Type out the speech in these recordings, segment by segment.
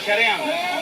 Tá Xarema.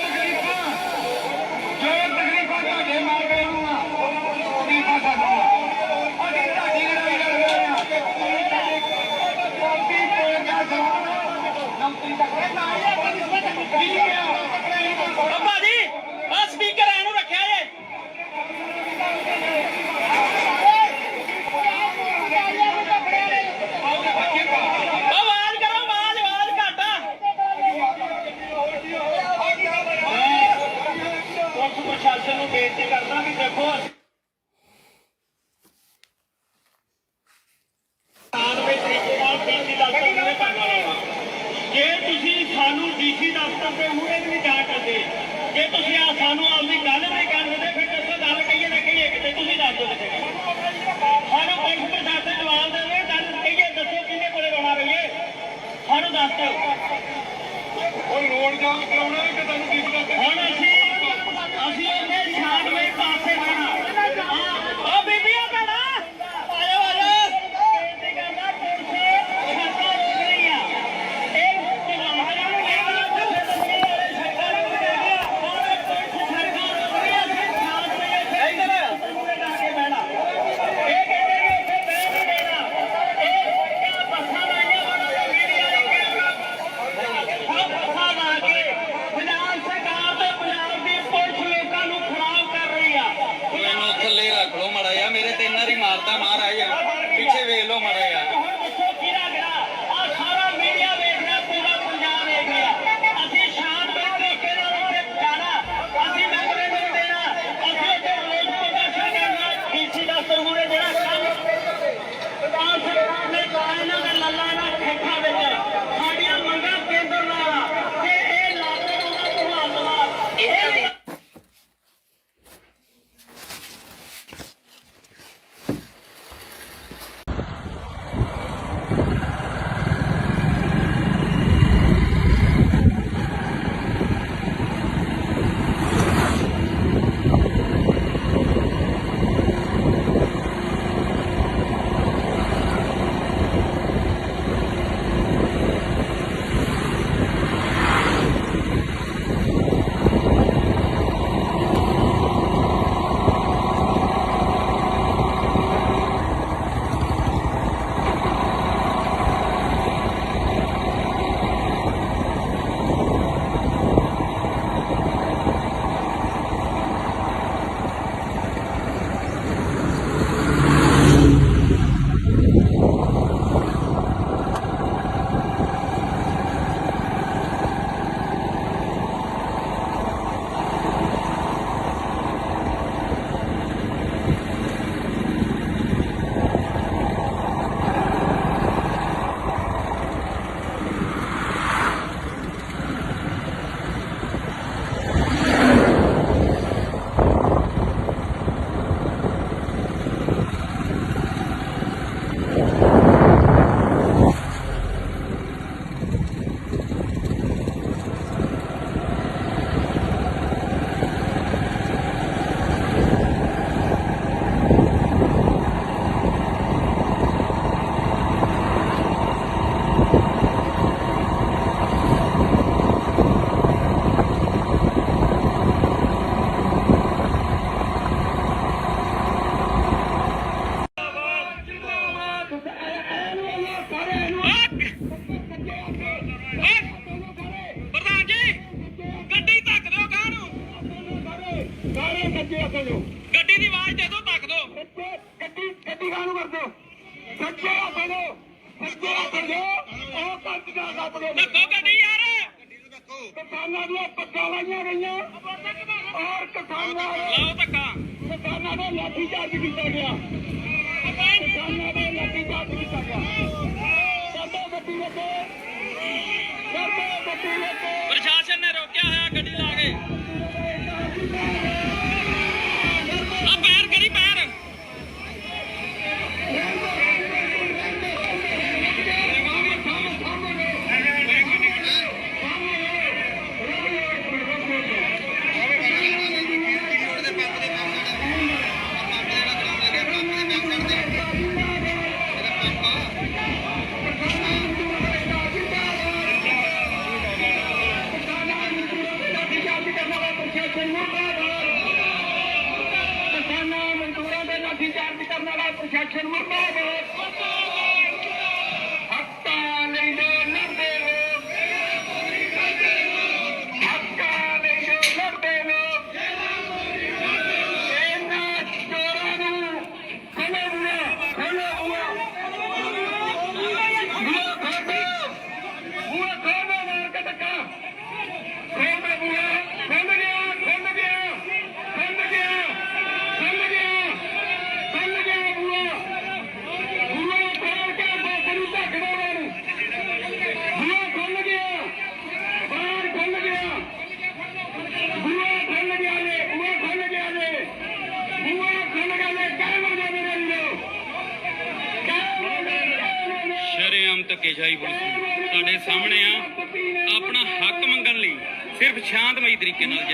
que nos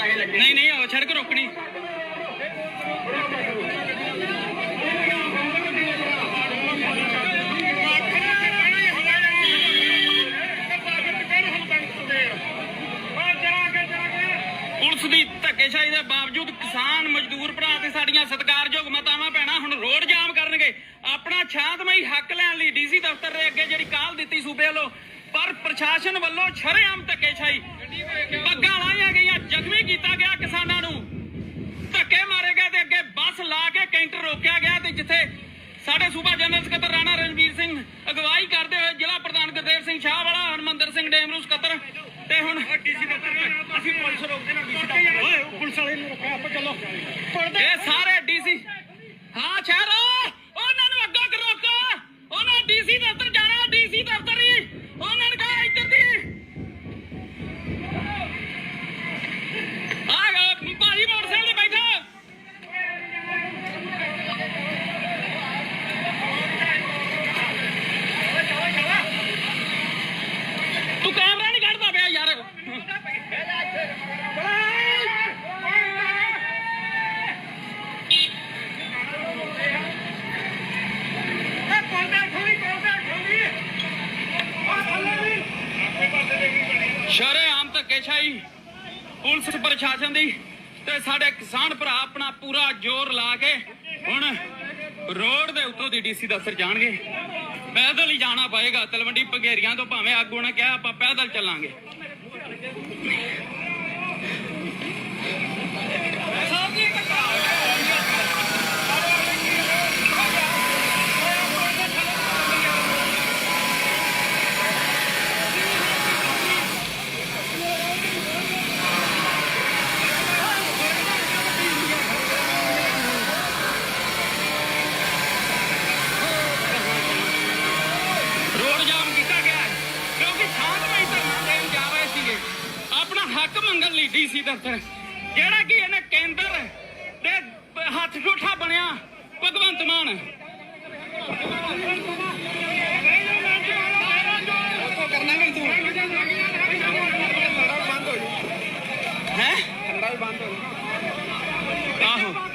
ਨਹੀਂ ਨਹੀਂ, ਆਓ ਸੜਕ ਰੋਕਣੀ ਪੁਲਿਸ ਦੀ ਧੱਕੇਸ਼ਾਹੀ ਦੇ ਬਾਵਜੂਦ ਕਿਸਾਨ ਮਜ਼ਦੂਰ ਭਰਾ ਤੇ ਸਾਡੀਆਂ ਸਤਿਕਾਰਯੋਗ ਮਾਤਾਵਾਂ ਭੈਣਾਂ ਹੁਣ ਰੋਡ ਜਾਮ ਕਰਨਗੇ। ਆਪਣਾ ਛਾਤਮਈ ਹੱਕ ਲੈਣ ਲਈ ਡੀਸੀ ਦਫ਼ਤਰ ਦੇ ਅੱਗੇ ਜਿਹੜੀ ਕਾਲ ਦਿੱਤੀ ਸੂਬੇ ਵੱਲੋਂ, ਪਰ ਪ੍ਰਸ਼ਾਸਨ ਵੱਲੋਂ ਛਰੇ ਛਰੇਆਮ ਧੱਕੇਸ਼ਾਹੀ। ਕੀਤਾ ਗਿਆ ਕਿਸਾਨਾਂ ਨੂੰ। ਧੱਕੇ ਮਾਰੇ ਗਏ ਤੇ ਅੱਗੇ ਬੱਸ ਲਾ ਕੇ ਕੈਂਟਰ ਰੋਕਿਆ ਗਿਆ ਤੇ ਜਿੱਥੇ ਸਾਡੇ ਸੂਬਾ ਜਨਰਲ ਸਕੱਤਰ ਰਾਣਾ ਰਣਵੀਰ ਸਿੰਘ ਅਗਵਾਈ ਕਰਦੇ ਹੋਏ ਜ਼ਿਲ੍ਹਾ ਪ੍ਰਧਾਨ ਗੁਰਦੇਵ ਸਿੰਘ ਸ਼ਾਹ ਵਾਲਾ ਹਰਮੰਦਰ ਸਿੰਘ ਡੇਮਰੂ ਸਕੱਤਰ ਤੇ ਹੁਣ ਡੀਸੀ ਸਾਰੇ ਅੱਗੋਂ ਰੋਕੋ। ਉਹਨਾਂ ਡੀਸੀ ਦਫ਼ਤਰ ਜਾਣਾ ਧੱਕੇਸ਼ਾਹੀ ਪੁਲਿਸ ਪ੍ਰਸ਼ਾਸਨ ਦੀ ਤੇ ਸਾਡੇ ਕਿਸਾਨ ਭਰਾ ਆਪਣਾ ਪੂਰਾ ਜ਼ੋਰ ਲਾ ਕੇ ਹੁਣ ਰੋਡ ਦੇ ਉੱਤੋਂ ਦੀ ਡੀਸੀ ਦਫ਼ਤਰ ਜਾਣਗੇ। ਪੈਦਲ ਹੀ ਜਾਣਾ ਪਏਗਾ, ਤਲਵੰਡੀ ਪੰਗੇਰੀਆਂ ਤੋਂ ਭਾਵੇਂ ਆਗੂ ਨੇ ਕਿਹਾ, ਆਪਾਂ ਪੈਦਲ ਚੱਲਾਂਗੇ। ਡੀਸੀ ਦਫ਼ਤਰ? ਜਿਹੜਾ ਕਿ ਇਹਨੇ ਕੇਂਦਰ ਦੇ ਹੱਥ ਠੂਠਾ ਬਣਿਆ ਭਗਵੰਤ ਮਾਨ। ਹੈ? ਆਹੋ।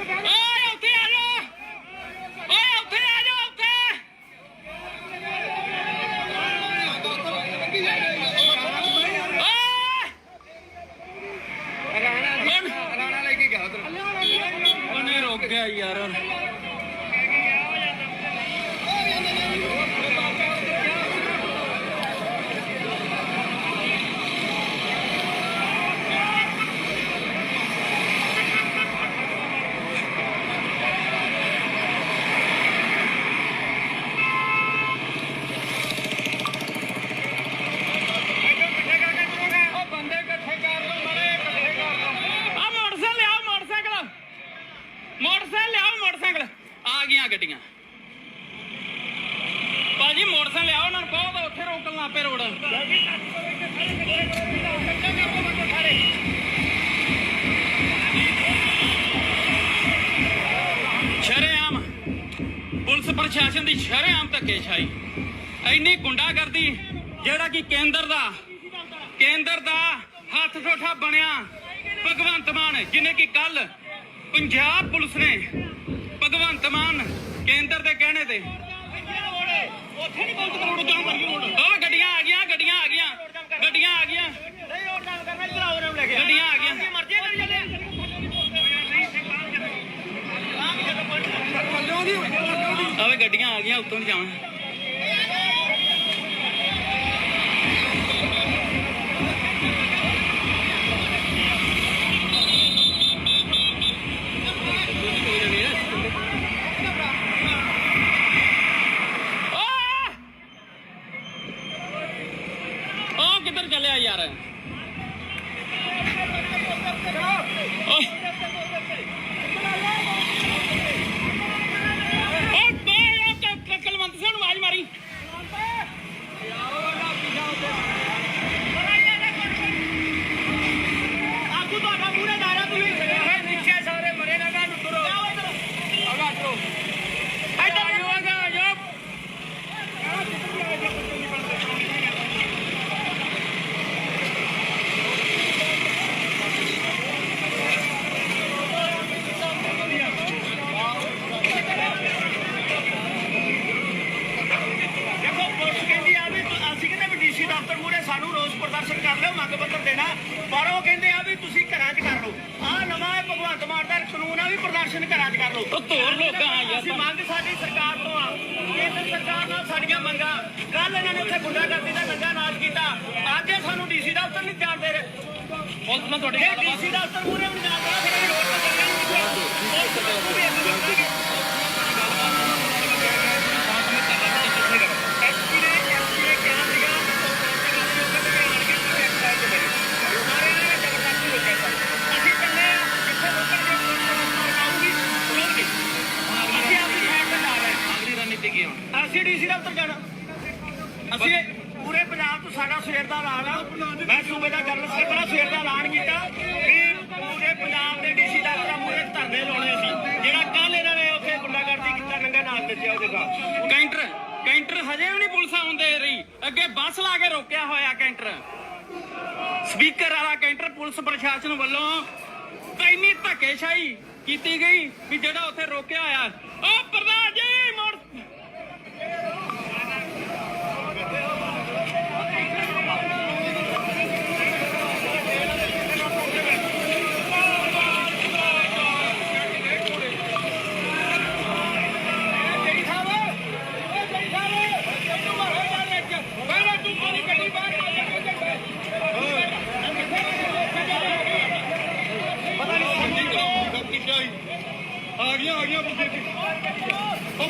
ਦੀ ਸ਼ਰੇਆਮ ਧੱਕੇਸ਼ਾਹੀ ਇੰਨੀ ਗੁੰਡਾਗਰਦੀ ਜਿਹੜਾ ਕਿ ਕੇਂਦਰ ਦਾ ਕੇਂਦਰ ਦਾ ਹੱਥ ਠੋਠਾ ਬਣਿਆ ਭਗਵੰਤ ਮਾਨ ਜਿਹਨੇ ਕਿ ਕੱਲ ਪੰਜਾਬ ਪੁਲਿਸ ਨੇ ਭਗਵੰਤ ਮਾਨ ਕੇਂਦਰ ਦੇ ਕਹਿਣੇ ਤੇ ਉੱਥੇ ਨਹੀਂ ਬਹੁਤ ਕਰੋੜ ਜਾਮ ਕਰੀ ਹੁਣ ਉਹ ਗੱਡੀਆਂ ਆ ਗਈਆਂ ਗੱਡੀਆਂ ਆ ਗਈਆਂ ਗੱਡੀਆਂ ਆ ਗਈਆਂ। ਨਹੀਂ ਉਹ ਕੰਮ ਕਰਨਾ ਇਧਰ ਆਓ ਲੈ ਕੇ ਗੱਡੀਆਂ ਆ ਗਈਆਂ। ਮਰਜ਼ੀ ਕਰੀ ਆਵੇ ਗੱਡੀਆਂ ਆ ਗਈਆਂ ਉੱਤੋਂ ਦੀ ਜਾਵਾਂ ਕਿੱਧਰ ਚੱਲਿਆ ਯਾਰ? ਭਗਵੰਤ ਮਾਨ ਦਾ ਕਾਨੂੰਨ ਆ ਵੀ ਪ੍ਰਦਰਸ਼ਨ ਘਰਾਂ 'ਚ ਕਰ ਲਓ। ਉਹ ਤੋੜ ਲੋਕਾਂ ਆ ਯਾਰ ਅਸੀਂ ਮੰਗ ਸਾਡੀ ਸਰਕਾਰ ਤੋਂ ਆ। ਕੇਂਦਰ ਸਰਕਾਰ ਨਾਲ ਸਾਡੀਆਂ ਮੰਗਾਂ ਕੱਲ ਇਹਨਾਂ ਨੇ ਉੱਥੇ ਗੁੰਡਾਗਰਦੀ ਦਾ ਨੰਗਾ ਨਾਚ ਕੀਤਾ। ਅੱਜ ਸਾਨੂੰ ਡੀਸੀ ਦਫ਼ਤਰ ਨਹੀਂ ਜਾਣ ਦੇ ਰਹੇ। ਪੁਲਿਸ ਨਾਲ ਤੁਹਾਡੀ ਡੀਸੀ ਦਫ਼ਤਰ ਨਹੀਂ ਜਾਣ ਦੇ ਰਹੇ ਰੋਡ ਤੇ ਕੀ ਹੁਣ ਅਸੀਂ ਜਾਣਾ। ਅਸੀਂ ਪੂਰੇ ਪੰਜਾਬ ਤੋਂ ਸਾਡਾ ਸਵੇਰ ਦਾ ਐਲਾਨ ਆ। ਮੈਂ ਸੂਬੇ ਦਾ ਜਨਰਲ ਸਕੱਤਰ ਸਵੇਰ ਦਾ ਐਲਾਨ ਕੀਤਾ ਕਿ ਪੂਰੇ ਪੰਜਾਬ ਦੇ ਡੀਸੀ ਦਫ਼ਤਰਾਂ ਮੂਰੇ ਧਰਨੇ ਲਾਉਣੇ ਸੀ ਜਿਹੜਾ ਕੱਲ ਇਹਨਾਂ ਨੇ ਉੱਥੇ ਗੁੰਡਾਗਰਦੀ ਕੀਤਾ ਨੰਗਾ ਨਾਚ ਨੱਚਿਆ ਉਹਦੇ ਕੈਂਟਰ ਕੈਂਟਰ ਹਜੇ ਵੀ ਨਹੀਂ ਪੁਲਿਸ ਆਉਂਦੇ ਰਹੀ। ਅੱਗੇ ਬੱਸ ਲਾ ਕੇ ਰੋਕਿਆ ਹੋਇਆ ਕੈਂਟਰ। ਸਪੀਕਰ ਵਾਲਾ ਕੈਂਟਰ ਪੁਲਿਸ ਪ੍ਰਸ਼ਾਸਨ ਵੱਲੋਂ ਇੰਨੀ ਧੱਕੇਸ਼ਾਹੀ ਕੀਤੀ ਗਈ ਵੀ ਜਿਹੜਾ ਉੱਥੇ ਰੋਕਿਆ ਹੋਇਆ। ਉਹ ਪ੍ਰਧਾਨ ਜੀ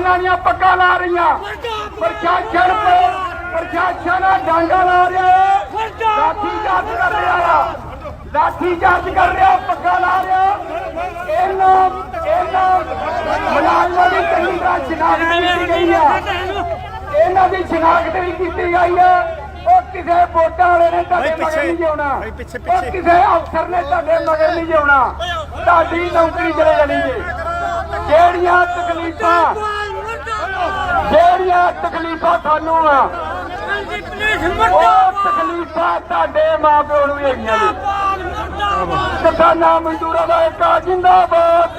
ਕਿਸਾਨਾਂ ਦੀਆਂ ਪੱਕਾ ਲਾ ਰਹੀਆਂ। ਪ੍ਰਸ਼ਾਸਨ ਤੇ ਪ੍ਰਸ਼ਾਸਨ ਡਾਂਗਾ ਲਾ ਰਿਹਾ ਹੈ। ਲਾਠੀ ਚਾਰਜ ਕਰ ਰਿਹਾ ਆ ਲਾਠੀ ਚਾਰਜ ਕਰ ਰਿਹਾ ਪੱਕਾ ਲਾ ਰਿਹਾ। ਇਹਨਾਂ ਇਹਨਾਂ ਮੁਲਾਜ਼ਮਾਂ ਦੀ ਚੰਗੀ ਤਰ੍ਹਾਂ ਸ਼ਨਾਖਤ ਕੀਤੀ ਗਈ ਆ ਇਹਨਾਂ ਦੀ ਸ਼ਨਾਖਤ ਵੀ ਕੀਤੀ ਗਈ ਆ ਉਹ ਕਿਸੇ ਵੋਟਾਂ ਵਾਲੇ ਨੇ ਤੁਹਾਡੇ ਮਗਰ ਨਹੀਂ ਜਿਉਣਾ। ਉਹ ਕਿਸੇ ਅਫਸਰ ਨੇ ਤੁਹਾਡੇ ਮਗਰ ਨਹੀਂ ਜਿਉਣਾ। ਤੁਹਾਡੀ ਨੌਕਰੀ ਚਲੇ ਜਾਣੀ ਜੀ ਜਿਹੜੀਆਂ ਤਕਲੀਫਾਂ ਜਿਹੜੀਆਂ ਤਕਲੀਫਾਂ ਸਾਨੂੰ ਆ ਉਹ ਤਕਲੀਫਾਂ ਤੁਹਾਡੇ ਮਾਪਿਓ ਨੂੰ ਹੈਗੀਆਂ ਜੀ ਕਿਸਾਨਾਂ ਮਜ਼ਦੂਰਾਂ ਦਾ ਇੱਕ ਜਿੰਦਾਬਾਦ।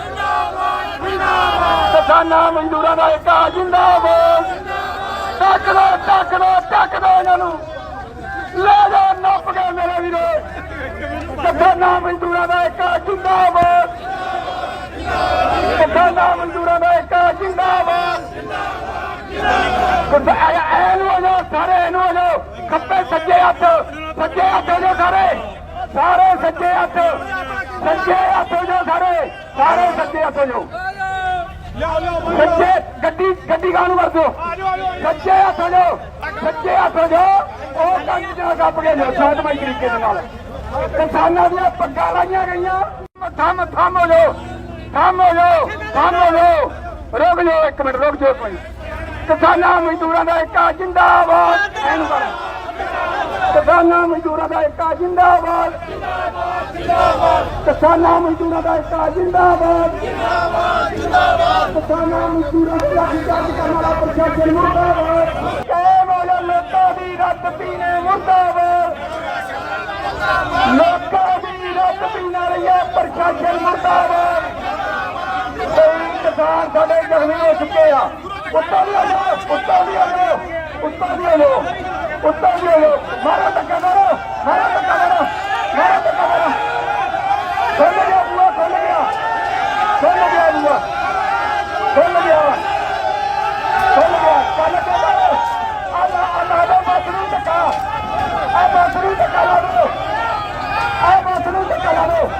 ਕਿਸਾਨਾਂ ਮਜ਼ਦੂਰਾਂ ਦਾ ਇੱਕ ਜਿੰਦਾਬਾਦ। ਟੱਕ ਦੋ ਟੱਕ ਇਹਨਾਂ ਨੂੰ। ਲੈ ਜਾ, ਨੱਪ ਕੇ ਮੇਰੇ ਵੀਰੋ। ਕਿਸਾਨਾਂ ਮਜ਼ਦੂਰਾਂ ਦਾ ਇੱਕ ਜਿੰਦਾਬਾਦ। ਕਿਸਾਨਾਂ ਮਜ਼ਦੂਰਾਂ ਦਾ ਇੱਕ ਜਿੰਦਾਬਾਦ। ਕਿਸਾ ਐਨ ਹੋ ਜਾਓ ਸਾਰੇ ਇਹਨੂੰ ਆ ਜਾਓ ਖੱਬੇ ਸੱਜੇ ਹੱਥ ਸੱਜੇ ਹੱਥ ਹੋ ਜਾਓ ਸਾਰੇ। ਸਾਰੇ ਸੱਜੇ ਹੱਥ ਸੱਜੇ ਹੱਥ ਹੋ ਜਾਓ ਸਾਰੇ। ਸਾਰੇ ਸੱਜੇ ਹੱਥ ਹੋ ਜਾਓ। ਸੱਜੇ ਗੱਡੀ ਗੱਡੀ ਕਾਹਨੂੰ ਵਰਤੋ। ਸੱਜੇ ਹੱਥ ਹੋ ਜਾਓ, ਸੱਜੇ ਹੱਥ ਹੋ ਜਾਓ। ਉਹ ਕੰਨ ਨਾਲ ਗੱਪ ਕੇ ਜਾਓ ਸ਼ਾਂਤਮਈ ਤਰੀਕੇ ਦੇ ਨਾਲ। ਕਿਸਾਨਾਂ ਦੀਆਂ ਪੱਗਾਂ ਲਾਈਆਂ ਗਈਆਂ। ਥੰਮ ਥੰਮ ਹੋ ਜਾਓ ਥੰਮ ਹੋ ਜਾਓ, ਥੰਮ ਹੋ ਜਾਓ। ਰੁਕ ਜਾਓ, ਇੱਕ ਮਿੰਟ, ਰੁਕ ਜਾਓ ਕੋਈ ਕਿਸਾਨਾਂ ਮਜ਼ਦੂਰਾਂ ਦਾ ਇੱਕ ਜਿੰਦਾਬਾਦ। ਇਹਨੂੰ ਕਰ ਕਿਸਾਨਾਂ ਮਜ਼ਦੂਰਾਂ ਦਾ ਇੱਕ ਜਿੰਦਾਬਾਦ। ਕਿਸਾਨਾਂ ਮਜ਼ਦੂਰਾਂ ਦਾ ਇੱਕ ਜਿੰਦਾਬਾਦ। ਕਿਸਾਨਾਂ ਮਜ਼ਦੂਰਾਂ ਦਾ ਲਾਠੀ ਕਰਨ ਵਾਲਾ ਪ੍ਰਸ਼ਾਸਨ ਮੁਰਦਾਬਾਦ। ਕਾਇਮ ਹੋ ਲੋਕਾਂ ਦੀ ਰੱਤ ਪੀਣੇ ਮੁਰਦਾਬਾਦ। ਲੋਕਾਂ ਦੀ ਰੱਤ ਪੀਣਾ ਰਹੀਆ ਪ੍ਰਸ਼ਾਸਨ ਮੁਰਦਾਬਾਦ। ਕਿਸਾਨ ਸਾਡੇ ਜ਼ਖਮੀ ਹੋ ਚੁੱਕੇ ਆ। ਉੱਤੋਂ ਦੀ ਆ ਜਾਓ ਉੱਤੋਂ ਦੀ ਆ ਜਾਓ ਉੱਤੋਂ ਦੀ ਆ ਮਾਰਾ ਧੱਕਾ ਕਰੋ, ਮਾਰਾ ਧੱਕਾ ਕਰੋ, ਮਾਰਾ ਧੱਕਾ ਕਰੋ। ਖੁੱਲ ਗਿਆ ਬੂਆ, ਖੁੱਲ ਗਿਆ। ਖੁੱਲ ਗਿਆ ਬੂਆ। ਖੁੱਲ ਗਿਆ। ਖੁੱਲ ਗਿਆ। ਚੱਲ ਚੱਲ। ਆਲਾ ਆਲਾ ਦਾ ਬਾਥਰੂਮ ਧੱਕਾ। ਆ ਬਾਥਰੂਮ ਧੱਕਾ ਲਾ ਦੋ ਆ ਬਾਥਰੂਮ ਧੱਕਾ ਲਾ ਦੋ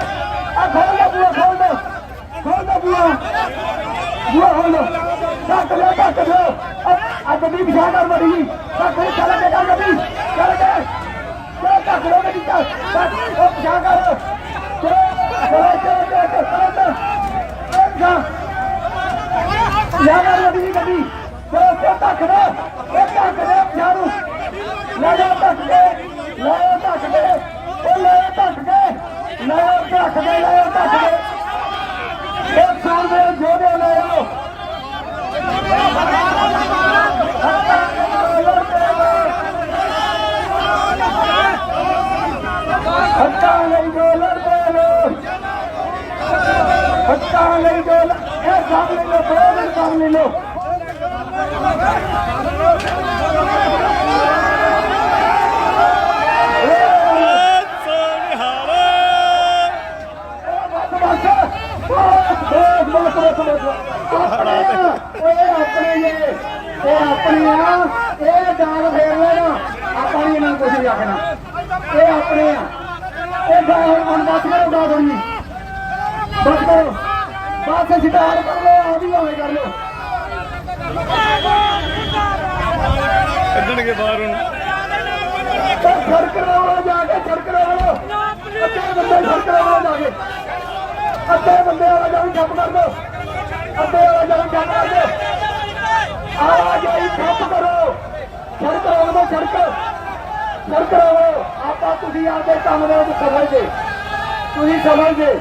ਆ ਖੋਲ ਦਾ ਬੂਆ, ਖੋਲ ਦੋ। ਖੋਲ ਦਾ ਬੂਆ। ਬੂਆ ਖੋਲ ਦੋ। ਢੱਕ ਲਿਓ ਢੱਕ ਲਿਓ। ਆ ਗੱਡੀ ਪਿਛਾੜ ਕਰ ਬੜੀ ਢੱਕ ਲਈ ਚੱਲ ਕੇ ਕਰ ਗੱਡੀ ਚੱਲ ਕੇ। ਚੱਲ ਧੱਕ ਲੋ ਗੱਡੀ, ਚੱਲ। ਉਹ ਪਿਛਾ ਕਰ। ਚਲੋ ਚਲੋ ਚਲੋ ਚਲੋ ਚਲੋ ਜਾ ਜਾ ਕਰ ਗੱਡੀ ਗੱਡੀ। ਚਲੋ ਤੇ ਧੱਕ ਦੇ ਇਹ ਧੱਕ ਦੇ ਪਿਛਾ ਨੂੰ। ਲੈ ਜਾ ਧੱਕ ਦੇ ਲੈ ਜਾ ਧੱਕ ਉਹ ਲੈ ਜਾ ਧੱਕ ਲੈ ਜਾ ਧੱਕ ਲੈ ਜਾ ਧੱਕ ਇਹ ਸਾਲ ਜੋੜੇ ਹੱਕਾਂ ਲਈ ਜੋ ਲੜਦੇ ਲੋਕ ਹੱਕਾਂ ਲਈ ਜੋ ਲ- ਇਹ ਸਾਹਮਣੇ ਲੋ ਬੜੇ ਸਾਹਮਣੇ ਲੋ ਬਸ ਬਸ ਬਸ ਬਸ ਬਸ ਬਸ ਆਪਣੇ ਆ, ਓਏ ਆਪਣੇ ਨੇ ਇਹ ਆਪਣੇ ਆ ਇਹ ਡਾਂਗ ਫੇਰ ਲੈਣਾ ਆਪਾਂ ਨਹੀਂ ਇਹਨਾਂ ਨੂੰ ਕੁਝ ਨਹੀਂ ਆਖਣਾ ਇਹ ਆਪਣੇ ਆ ਇਹ ਡਾਂਗ ਹੁਣ ਬਸ ਕਰੋ ਡਾਂਗ ਨਹੀਂ ਬਸ ਕਰੋ ਬਸ ਸਿਧਾਰ ਕਰ ਲੋ ਆ ਵੀ ਹੋਵੇ ਕਰ ਲੋ ਕੱਢਣਗੇ ਬਾਹਰ ਹੁਣ ਸੜਕ ਰੋਲੋ ਜਾ ਕੇ। ਸੜਕ ਰੋਲੋ ਅੱਧੇ ਬੰਦੇ ਸੜਕ ਰੋਲੋ ਜਾ ਕੇ ਅੱਧੇ ਬੰਦੇ ਆ ਜਾ ਕੇ ਠੱਪ ਕਰ ਦੋ। ਅੱਧੇ ਆ ਜਾ ਕੇ ਠੱਪ ਕਰ ਠੱਪ ਕਰੋ ਸੜਕ ਰੋਲੋ ਸੜਕ ਸੜਕ ਰੋਲੋ ਆਪਾਂ ਤੁਸੀਂ ਆਪਦੇ ਕੰਮ ਦੇ ਵਿੱਚ ਸਮਝਦੇ ਤੁਸੀਂ ਸਮਝਦੇ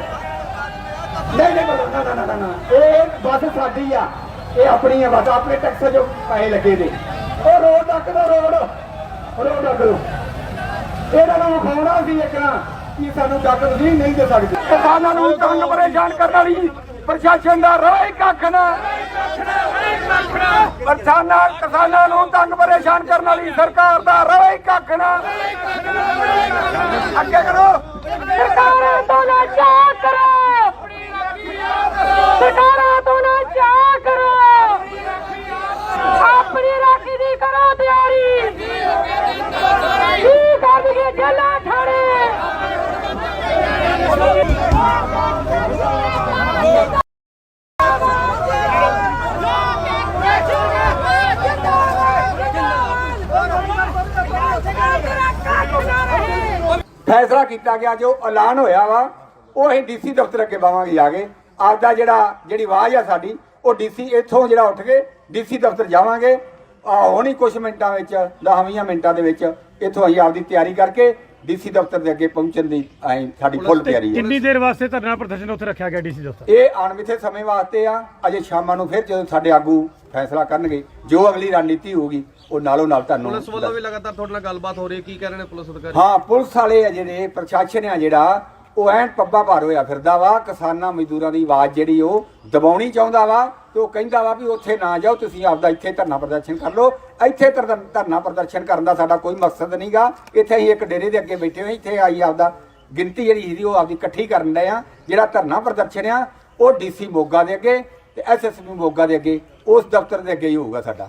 ਨਹੀਂ ਨਹੀਂ ਨਾ ਨਾ ਨਾ ਨਾ, ਇਹ ਬੱਸ ਸਾਡੀ ਆ ਇਹ ਆਪਣੀ ਆ ਬੱਸ ਆਪਣੇ ਟੈਕਸ ਜੋ ਪੈਸੇ ਲੱਗੇ ਨੇ ਉਹ ਰੋਡ ਤੱਕ ਦਾ ਰੋਡ ਰੋਡ ਤੱਕ ਦੋ ਇਹਨਾਂ ਨੂੰ ਵਿਖਾਉਣਾ ਸੀ ਇੱਕ ਨਾ ਕਿ ਸਾਨੂੰ ਡੱਕ ਤੁਸੀਂ ਨਹੀਂ ਦੇ ਸਕਦੇ ਕਿਸਾਨਾਂ ਨੂੰ ਤੰਗ ਪਰੇਸ਼ਾਨ ਕਰਨ ਵਾਲੀ ਪ੍ਰਸ਼ਾਸਨ ਦਾ ਰੋਈ ਕੱਖ ਨਾ। ਕਿਸਾਨਾਂ ਕਿਸਾਨਾਂ ਨੂੰ ਤੰਗ ਪਰੇਸ਼ਾਨ ਕਰਨ ਵਾਲੀ ਸਰਕਾਰ ਦਾ ਰੋਈ ਕੱਖ ਨਾ। ਅੱਗੇ ਕਰੋ। ਸਰਕਾਰਾਂ ਤੋਂ ਚਾਹ ਕਰੋ। ਸਰਕਾਰਾਂ ਤੋਂ ਚਾਹ ਕਰੋ। ਆਪਣੀ ਰਾਖੀ ਦੀ ਕਰੋ ਤਿਆਰੀ। ਕੀ ਕਰਨਗੇ ਜੱਲਾ ਠਾੜੇ ਫੈਸਲਾ ਕੀਤਾ ਗਿਆ, ਜੋ ਐਲਾਨ ਹੋਇਆ ਵਾ, ਉਹ ਅਸੀਂ ਡੀਸੀ ਦਫ਼ਤਰ ਅੱਗੇ ਪਾਵਾਂਗੇ ਜਾ ਕੇ। ਆਪਦਾ ਜਿਹੜਾ, ਜਿਹੜੀ ਆਵਾਜ਼ ਆ ਸਾਡੀ, ਉਹ ਡੀਸੀ ਇੱਥੋਂ ਜਿਹੜਾ ਉੱਠ ਕੇ ਡੀਸੀ ਦਫ਼ਤਰ ਜਾਵਾਂਗੇ। ਆ ਹੋਣੀ ਕੁਝ ਮਿੰਟਾਂ ਵਿੱਚ 10 ਮਿੰਟਾਂ ਦੇ ਵਿੱਚ ਇੱਥੋਂ ਅਸੀਂ ਆਪਦੀ ਤਿਆਰੀ ਕਰਕੇ ਡੀਸੀ ਦਫ਼ਤਰ ਦੇ ਅੱਗੇ ਪਹੁੰਚਣ ਦੀ ਅਸੀਂ ਸਾਡੀ ਫੁੱਲ ਤਿਆਰੀ ਹੈ। ਕਿੰਨੀ ਦੇਰ ਵਾਸਤੇ ਧਰਨਾ ਪ੍ਰਦਰਸ਼ਨ ਉੱਥੇ ਰੱਖਿਆ ਗਿਆ ਡੀਸੀ ਦਫ਼ਤਰ? ਇਹ ਅਣਮਿੱਥੇ ਸਮੇਂ ਵਾਸਤੇ ਆ। ਅਜੇ ਸ਼ਾਮਾਂ ਨੂੰ ਫਿਰ ਜਦੋਂ ਸਾਡੇ ਆਗੂ ਫੈਸਲਾ ਕਰਨਗੇ ਜੋ ਅਗਲੀ ਰਣਨੀਤੀ ਹੋਊਗੀ ਉਹ ਨਾਲੋਂ ਨਾਲ ਤੁਹਾਨੂੰ ਪੁਲਿਸ ਵੱਲੋਂ ਵੀ ਲਗਾਤਾਰ ਤੁਹਾਡੇ ਨਾਲ ਗੱਲਬਾਤ ਹੋ ਰਹੀ ਹੈ। ਕੀ ਕਹਿ ਰਹੇ ਨੇ ਪੁਲਿਸ ਅਧਿਕਾਰੀ? ਹਾਂ ਪੁਲਿਸ ਵਾਲੇ ਆ ਜਿਹੜੇ ਪ੍ਰਸ਼ਾਸਨ ਆ ਜਿਹੜਾ ਉਹ ਐਨ ਪੱਬਾ ਭਾਰ ਹੋਇਆ ਫਿਰਦਾ ਵਾ। ਕਿਸਾਨਾਂ ਮਜ਼ਦੂਰਾਂ ਦੀ ਆਵਾਜ਼ ਜਿਹੜੀ ਉਹ ਦਬਾਉਣੀ ਚਾਹੁੰਦਾ ਵਾ। ਤੇ ਉਹ ਕਹਿੰਦਾ ਵਾ ਵੀ ਉੱਥੇ ਨਾ ਜਾਓ ਤੁਸੀਂ ਆਪਦਾ ਇੱਥੇ ਧਰਨਾ ਪ੍ਰਦਰਸ਼ਨ ਕਰ ਲਓ ਇੱਥੇ ਧਰ- ਧਰਨਾ ਪ੍ਰਦਰਸ਼ਨ ਕਰਨ ਦਾ ਸਾਡਾ ਕੋਈ ਮਕਸਦ ਨਹੀਂਗਾ ਇੱਥੇ ਅਸੀਂ ਇੱਕ ਡੇਰੇ ਦੇ ਅੱਗੇ ਬੈਠੇ ਹੋਏ ਇੱਥੇ ਆਈ ਆਪਦਾ ਗਿਣਤੀ ਜਿਹੜੀ ਸੀ ਉਹ ਆਪਦੀ ਇਕੱਠੀ ਕਰਨ ਦੇ ਆ ਜਿਹੜਾ ਧਰਨਾ ਪ੍ਰਦਰਸ਼ਨ ਆ ਉਹ ਡੀਸੀ ਮੋਗਾ ਦੇ ਅੱਗੇ ਤੇ ਐਸਐਸਪੀ ਮੋਗਾ ਦੇ ਅੱਗੇ ਉਸ ਦਫ਼ਤਰ ਦੇ ਅੱਗੇ ਹੀ ਹੋਊਗਾ ਸਾਡਾ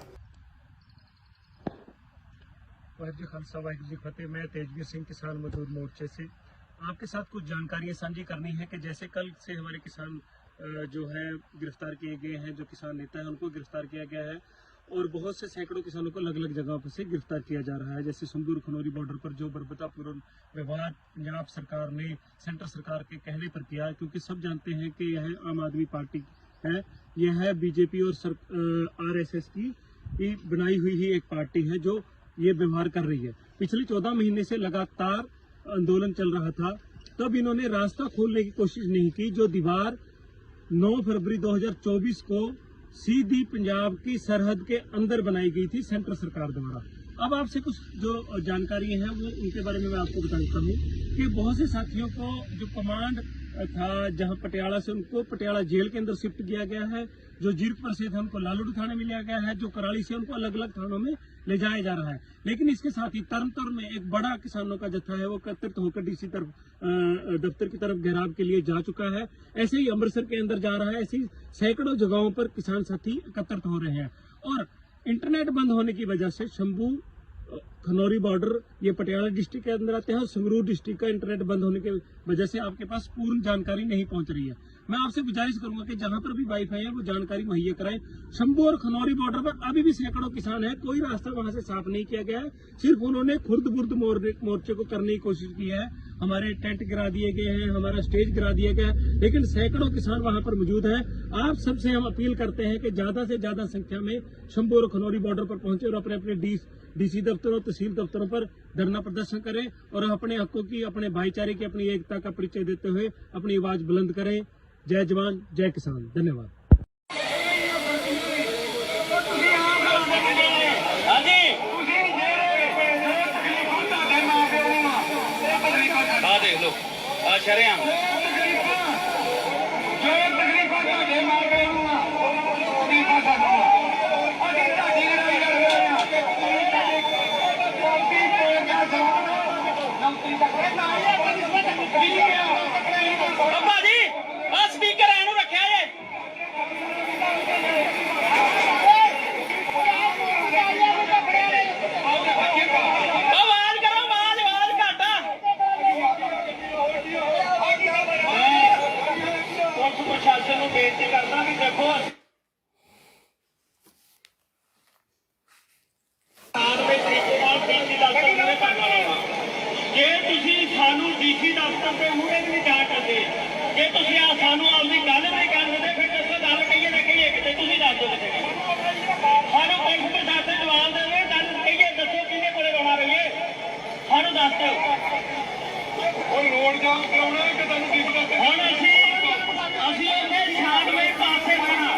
वाहिगुरू जी खालसा वाहिगुरू जी फतेह मैं तेजवीर सिंह किसान मजदूर मोर्चे से आपके साथ कुछ जानकारियां साझी करनी है कि जैसे कल से हमारे किसान अ, जो है, गिरफ़्तार किए गए हैं, जो किसान नेता है, उनको गिरफ़्तार किया गया है और बहुत से सैकड़ों किसानों को अलग अलग जगहों पर से गिरफ़्तार किया जा रहा है। जैसे सुंदूर खनौरी बॉर्डर पर जो बर्बरतापूर्ण व्यवहार पंजाब सरकार ने सेंटर सरकार के कहने पर किया, क्योंकि सब जानते हैं कि यह आम आदमी पार्टी है। यह है बीजेपी और आरएसएस की की बनाई हुई ही एक पार्टी है जो ये व्यवहार कर रही है। पिछले चौदह महीने से लगातार आंदोलन चल रहा था। तब इन्होंने रास्ता खोलने की कोशिश नहीं की, जो दीवार 9 फरवरी 2024 को सीधी पंजाब की सरहद के अंदर बनाई गई थी सेंट्रल सरकार द्वारा। अब आपसे कुछ जो जानकारी है, वो उनके बारे में मैं आपको बता देता हूँ कि बहुत से साथियों को जो कमांड था जहाँ पटियाला से उनको, पटियाला जेल के अंदर शिफ्ट किया गया है, जो जीरकपुर से थे उनको थाने में लिया गया है, जो कराली से उनको अलग अलग थानों में ले जाया जा रहा है। लेकिन इसके साथ ही तरनतर में एक बड़ा किसानों का जत्था है, वो एकत्रित होकर डीसी तरफ़ दफ्तर की तरफ़ घेराव के लिए जा चुका है। ऐसे ही अमृतसर के अंदर जा रहा है, ऐसे सैकड़ों जगहों पर किसान साथी एकत्रित हो रहे हैं। और इंटरनेट बंद होने की वजह से शंभू खनौरी बॉर्डर, ये पटियाला डिस्ट्रिक्ट के अंदर आते हैं और संगरूर डिस्ट्रिक्ट का इंटरनेट बंद होने की वजह से आपके पास पूर्ण जानकारी नहीं पहुँच रही है। मैं आपसे गुजारिश करूँगा कि जहाँ पर भी वाईफाई है, वो जानकारी मुहैया कराएँ। शंभू और खनौरी बॉर्डर पर अभी भी सैकड़ों किसान है, कोई रास्ता वहाँ से साफ़ नहीं किया गया है। सिर्फ़ उन्होंने खुर्द बुर्द मोर्चे को करने की कोशिश की है। हमारे टेंट गिरा दिए गए हैं, हमारा स्टेज गिरा दिया गया है, लेकिन सैकड़ों किसान वहाँ पर मौजूद हैं। आप सबसे हम अपील करते हैं कि ज़्यादा से ज़्यादा संख्या में शंभू और खनौरी बॉर्डर पर पहुँचे और अपने अपने डी डीसी दफ्तरों तहसील दफ्तरों पर धरना प्रदर्शन करें और अपने हकों की अपने भाईचारे की अपनी एकता का परिचय देते हुए अपनी आवाज़ बुलंद करें। जय जवान जय किसान। धन्यवाद। Yeah. ਸਾਨੂੰ ਦੱਸ ਦਿਓ ਉਹ ਰੋਡ ਜਾਮ ਕਰਾਉਣਾ ਕਿ ਤੁਹਾਨੂੰ ਦਿੱਕਤ ਹੁਣ ਅਸੀਂ ਅਸੀਂ ਇਹਨੇ ਸਾਡਵੇਂ ਪਾਸੇ ਖੜਾ